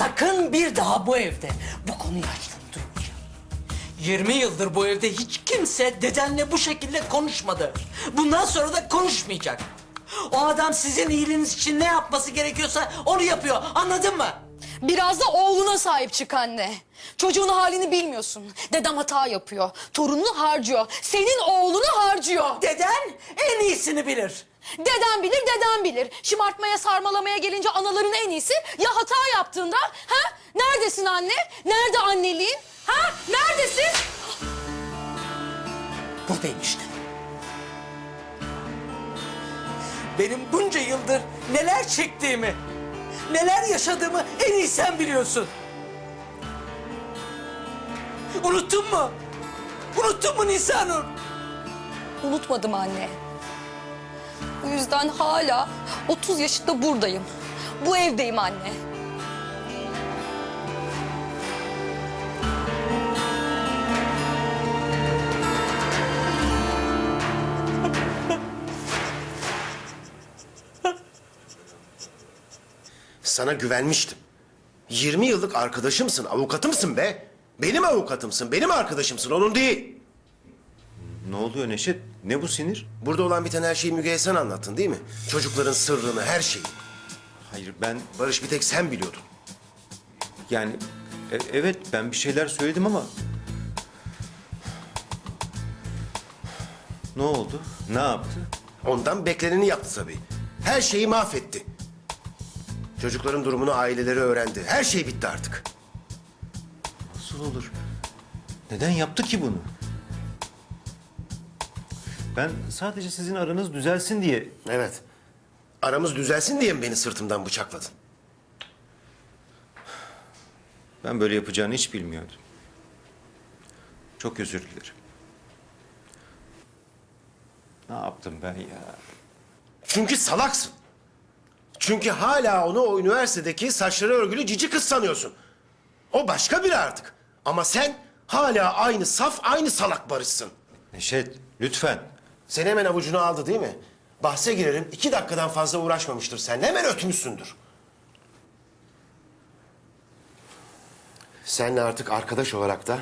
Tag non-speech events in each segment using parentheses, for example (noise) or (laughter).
sakın bir daha bu evde bu konuyu açtım durmayacağım. 20 yıldır bu evde hiç kimse dedenle bu şekilde konuşmadı. Bundan sonra da konuşmayacak. O adam sizin iyiliğiniz için ne yapması gerekiyorsa onu yapıyor. Anladın mı? Biraz da oğluna sahip çık anne. Çocuğun halini bilmiyorsun. Dedem hata yapıyor. Torununu harcıyor. Senin oğlunu harcıyor. Deden en iyisini bilir. Deden bilir, deden bilir. Şımartmaya, sarmalamaya gelince anaların en iyisi. Ya hata yaptığında? Ha? Neredesin anne? Nerede anneliğin? Ha? Neredesin? Buradayım işte. Benim bunca yıldır neler çektiğimi, neler yaşadığımı en iyi sen biliyorsun. Unuttun mu? Unuttun mu Nisanur? Unutmadım anne. Bu yüzden hala 30 yaşında buradayım. Bu evdeyim anne. Sana güvenmiştim. 20 yıllık arkadaşımsın, avukatımsın be. Benim avukatımsın, benim arkadaşımsın, onun değil. Ne oluyor Neşet? Ne bu sinir? Burada olan biten her şeyi Müge'ye sen anlattın değil mi? Çocukların sırrını, her şeyi. Hayır ben Barış bir tek sen biliyordun. yani e- evet ben bir şeyler söyledim ama... Ne oldu? Ne yaptı? Ondan bekleneni yaptı tabii. Her şeyi mahvetti. Çocukların durumunu aileleri öğrendi. Her şey bitti artık. Nasıl olur? Neden yaptı ki bunu? Ben sadece sizin aranız düzelsin diye Evet. Aramız düzelsin diye mi beni sırtımdan bıçakladın? ben böyle yapacağını hiç bilmiyordum. Çok özür dilerim. Ne yaptım ben ya? Çünkü salaksın. Çünkü hala onu o üniversitedeki saçları örgülü cici kız sanıyorsun. O başka biri artık. Ama sen hala aynı saf, aynı salak Barış'sın. Neşet lütfen. Seni hemen avucuna aldı değil mi? Bahse girerim, iki dakikadan fazla uğraşmamıştır sen. Hemen ötmüşsündür. Seninle artık arkadaş olarak da,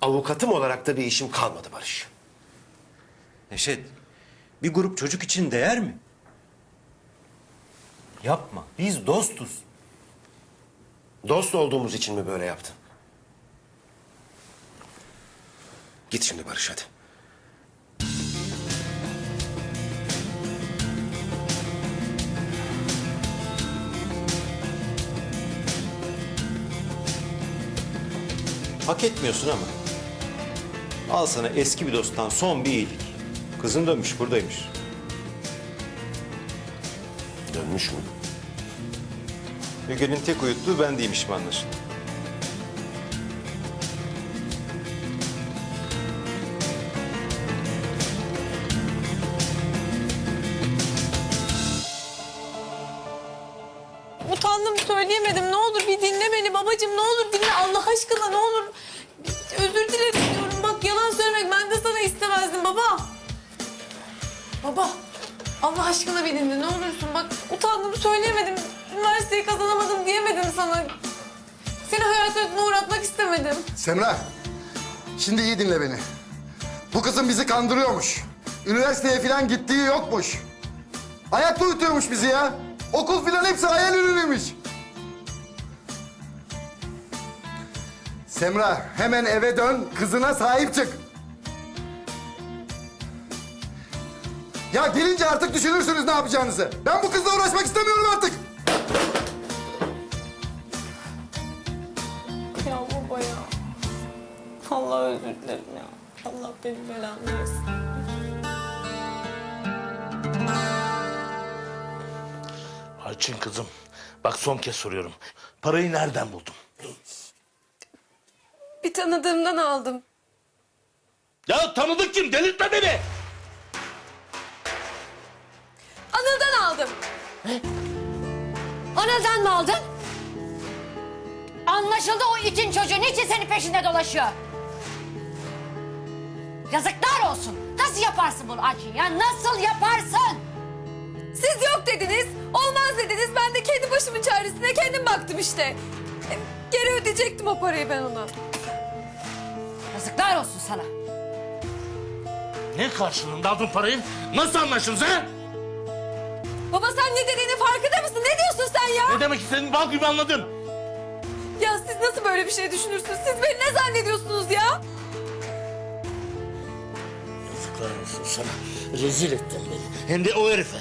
avukatım olarak da bir işim kalmadı Barış. Neşet, bir grup çocuk için değer mi? Yapma, biz dostuz. Dost olduğumuz için mi böyle yaptın? Git şimdi Barış hadi. Hak etmiyorsun ama. Al sana eski bir dosttan son bir iyilik. Kızın dönmüş, buradaymış. Dönmüş mü? Müge'nin tek uyuttuğu ben değilmişim anlaşılan. Aşkına ne olur. Özür dilerim diyorum. Bak yalan söylemek ben de sana istemezdim baba. Baba Allah aşkına bir dinle ne olursun. Bak utandım söyleyemedim. Üniversiteyi kazanamadım diyemedim sana. Seni hayal kırıklığına uğratmak istemedim. Semra, şimdi iyi dinle beni. Bu kızın bizi kandırıyormuş. Üniversiteye falan gittiği yokmuş. Ayakta uyutuyormuş bizi ya. Okul falan hepsi hayal ürünüymüş. Semra, hemen eve dön, kızına sahip çık. Ya gelince artık düşünürsünüz ne yapacağınızı. Ben bu kızla uğraşmak istemiyorum artık. Ya baba ya. Allah özür dilerim ya. Allah benim belamı versin. Ayçin kızım, bak son kez soruyorum. Parayı nereden buldun? Bir tanıdığımdan aldım. Ya tanıdık kim? Delirtme beni! Anıl'dan aldım. Anıl'dan mı aldın? Anlaşıldı o itin çocuğu niçin senin peşinde dolaşıyor? Yazıklar olsun. Nasıl yaparsın bunu Acın ya? Nasıl yaparsın? Siz yok dediniz, olmaz dediniz. Ben de kendi başımın çaresine kendim baktım işte. Geri ödeyecektim o parayı ben ona. Yazıklar olsun sana. Ne karşılığında aldın parayı? Nasıl anlaştınız ha? Baba sen ne dediğinin farkında mısın? Ne diyorsun sen ya? Ne demek istediğini bal gibi anladım. Ya siz nasıl böyle bir şey düşünürsünüz? Siz beni ne zannediyorsunuz ya? Yazıklar olsun sana. Rezil ettin beni. Hem de o herife.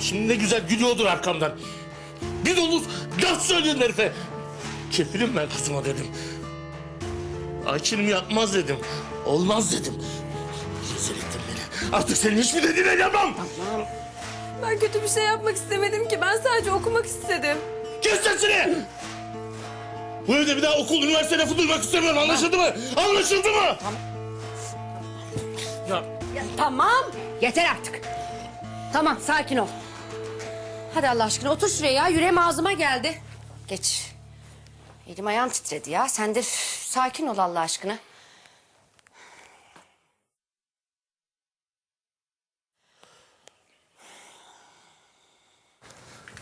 Şimdi ne güzel gülüyordur arkamdan. Bir dolu laf söyledin herife. Kefilim ben kızıma dedim. Ayçin'im yapmaz dedim. Olmaz dedim. Rezil ettin beni. Artık senin hiçbir dediğine yapmam. Ben kötü bir şey yapmak istemedim ki. Ben sadece okumak istedim. Kes sesini! Bu evde bir daha okul, üniversite lafı duymak istemiyorum. Anlaşıldı mı? Anlaşıldı mı? Ya Ya, tamam. Yeter artık. Tamam sakin ol. Hadi Allah aşkına otur şuraya ya. Yüreğim ağzıma geldi. Geç. Elim ayağım titredi ya. Sen de üf, sakin ol Allah aşkına.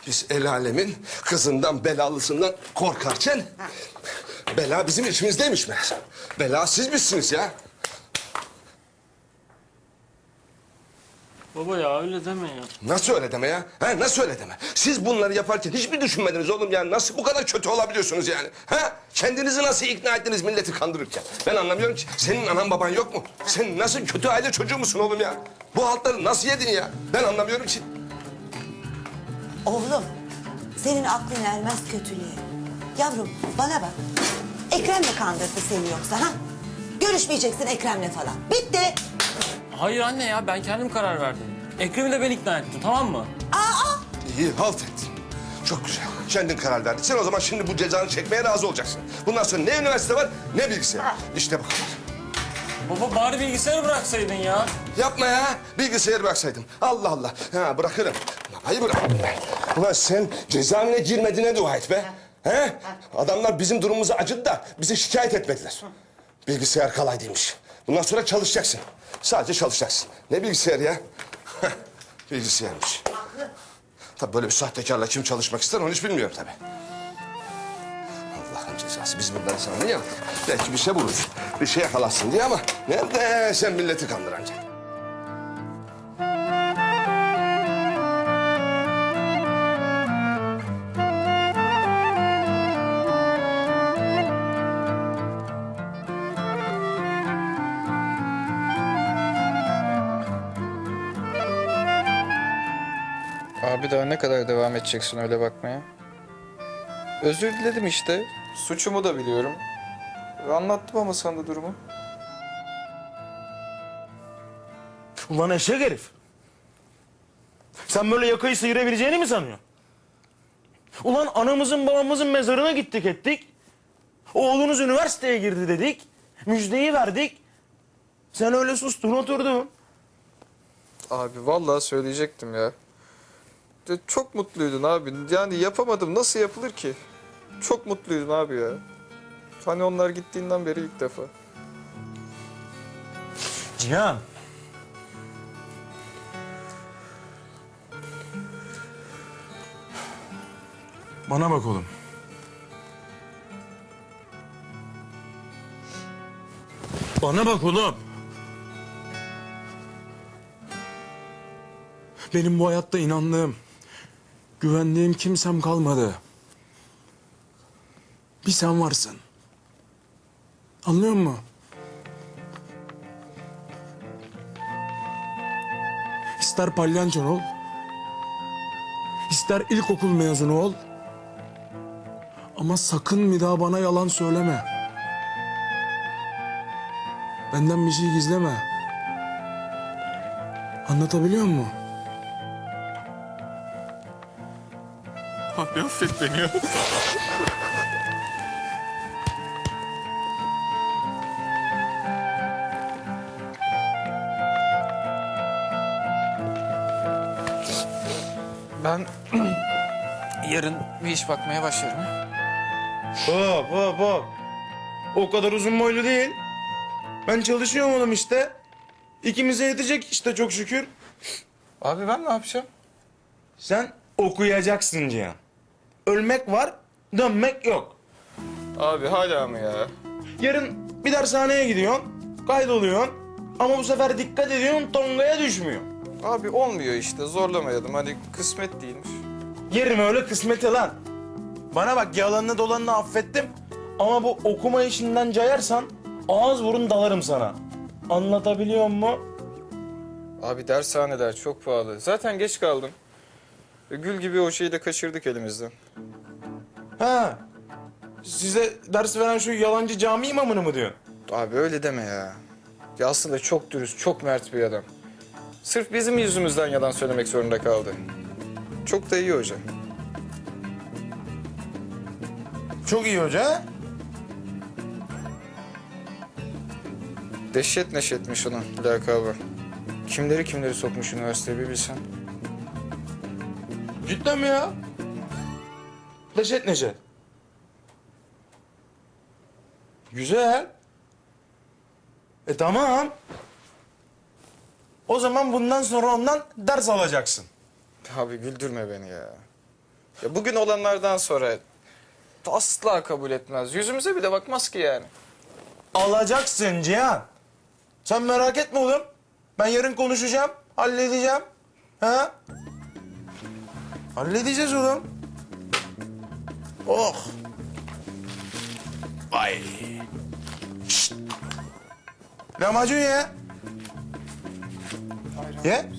Biz el alemin kızından belalısından korkarken... ...bela bizim içimizdeymiş meğer. Bela siz misiniz ya? Baba ya öyle deme ya. Nasıl öyle deme ya? Ha, nasıl öyle deme? Siz bunları yaparken hiç mi düşünmediniz oğlum ya? Nasıl bu kadar kötü olabiliyorsunuz yani? Ha? Kendinizi nasıl ikna ettiniz milleti kandırırken? Ben anlamıyorum ki. Senin anan baban yok mu? Sen nasıl kötü aile çocuğu musun oğlum ya? Bu haltları nasıl yedin ya? Ben anlamıyorum ki. Oğlum, senin aklın ermez kötülüğe. Yavrum, bana bak. Ekrem mi kandırdı seni yoksa ha? Görüşmeyeceksin Ekrem'le falan. Bitti. Hayır anne ya ben kendim karar verdim. Ekrem'i de ben ikna ettim tamam mı? Aa, İyi halt ettin. Çok güzel. Kendin karar verdin. Sen o zaman şimdi bu cezanı çekmeye razı olacaksın. Bundan sonra ne üniversite var ne bilgisayar. İşte bu kadar. Baba bari bilgisayarı bıraksaydın ya. Yapma ya. Bilgisayarı bıraksaydım. Allah Allah. Ha bırakırım. Hayır bırakırım ben. Ulan sen cezaevine girmediğine dua et be. He? Adamlar bizim durumumuza acıdı da bize şikayet etmediler. Bilgisayar kalaydıymış. Bundan sonra çalışacaksın. Sadece çalışacaksın. Ne bilgisayar ya? Bilgisayarmış. Tabii böyle bir sahtekarla kim çalışmak ister onu hiç bilmiyorum tabii. Allah'ın cezası. Biz bunları sana ne yaptık? Belki bir şey buluruz. Bir şey yakalasın diye ama nerede sen milleti kandıracaksın? Abi daha ne kadar devam edeceksin öyle bakmaya? Özür diledim işte. Suçumu da biliyorum. Anlattım ama sana da durumu. Ulan eşek herif. Sen böyle yakayı sıyırabileceğini mi sanıyorsun? Ulan anamızın babamızın mezarına gittik ettik. Oğlunuz üniversiteye girdi dedik. Müjdeyi verdik. Sen öyle sustun oturdun. Abi vallahi söyleyecektim ya. Çok mutluydun abi. Yani yapamadım. Nasıl yapılır ki? Çok mutluydun abi ya. Hani onlar gittiğinden beri ilk defa. Cihan. Bana bak oğlum. Bana bak oğlum. Benim bu hayatta inandığım, güvendiğim kimsem kalmadı. Bir sen varsın. Anlıyor musun? İster palyançon ol, ister ilkokul mezunu ol. Ama sakın bir daha bana yalan söyleme. Benden bir şey gizleme. Anlatabiliyor muyum? Beni ya. Ben (clears throat) yarın bir iş bakmaya başlarım. Hop hop hop. O kadar uzun boylu değil. Ben çalışıyorum oğlum işte. İkimize yetecek işte çok şükür. Abi ben ne yapacağım? Sen okuyacaksın Cihan. Ölmek var, dönmek yok. Abi hala mı ya? Yarın bir dershaneye gidiyorsun, kaydoluyorsun. Ama bu sefer dikkat ediyorsun, tongaya düşmüyor. Abi olmuyor işte zorlamayalım hani kısmet değilmiş. Yerim öyle kısmeti lan. Bana bak yalanını dolanını affettim. Ama bu okuma işinden cayarsan ağız burun dalarım sana. Anlatabiliyor mu? Abi dershaneler çok pahalı. Zaten geç kaldım. Gül gibi o şeyi de kaçırdık elimizden. Ha. Size ders veren şu yalancı cami imamını mı diyorsun? Abi öyle deme ya. Ya aslında çok dürüst, çok mert bir adam. Sırf bizim yüzümüzden yalan söylemek zorunda kaldı. Çok da iyi hoca. Çok iyi hoca. ha? Dehşet neşetmiş onun lakabı. Kimleri kimleri sokmuş üniversiteye bir bilsen. Cidden mi ya? Neşet neşet. Güzel. E tamam. O zaman bundan sonra ondan ders alacaksın. Abi güldürme beni ya. Ya bugün olanlardan sonra asla kabul etmez. Yüzümüze bile bakmaz ki yani. Alacaksın Cihan. Sen merak etme oğlum. Ben yarın konuşacağım, halledeceğim. Ha? Halledeceğiz oğlum. Oh. Vay. Şşt. Lahmacun ye. Ye.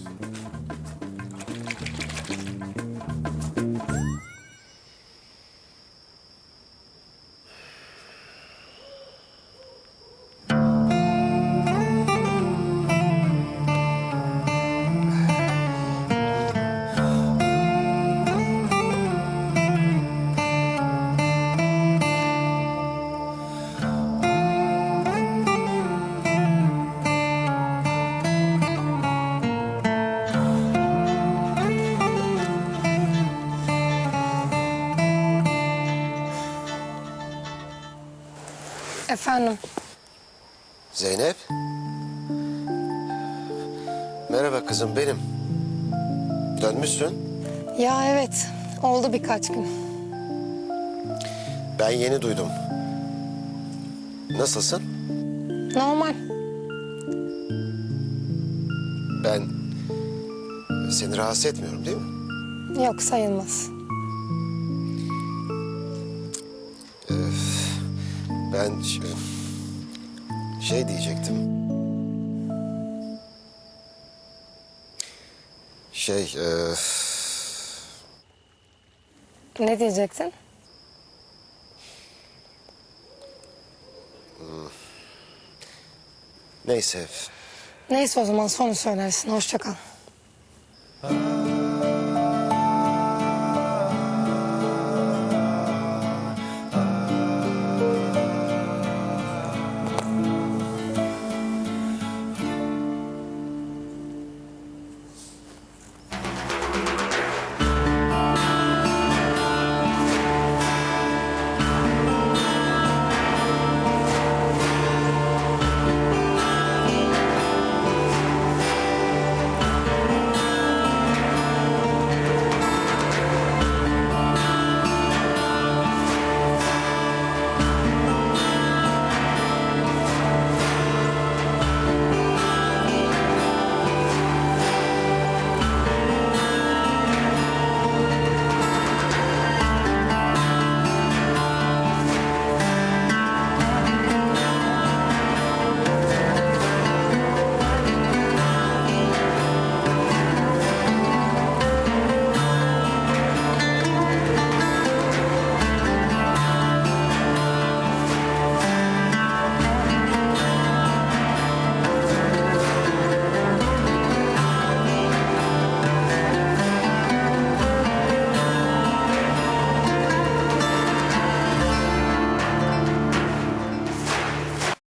Efendim. Zeynep. Merhaba kızım benim. Dönmüşsün. Ya evet. Oldu birkaç gün. Ben yeni duydum. Nasılsın? Normal. Ben seni rahatsız etmiyorum değil mi? Yok sayılmaz. Ben ş- şey diyecektim. Şey, e, Ne diyecektin? neyse. Neyse o zaman sonra söylersin. Hoşça kal.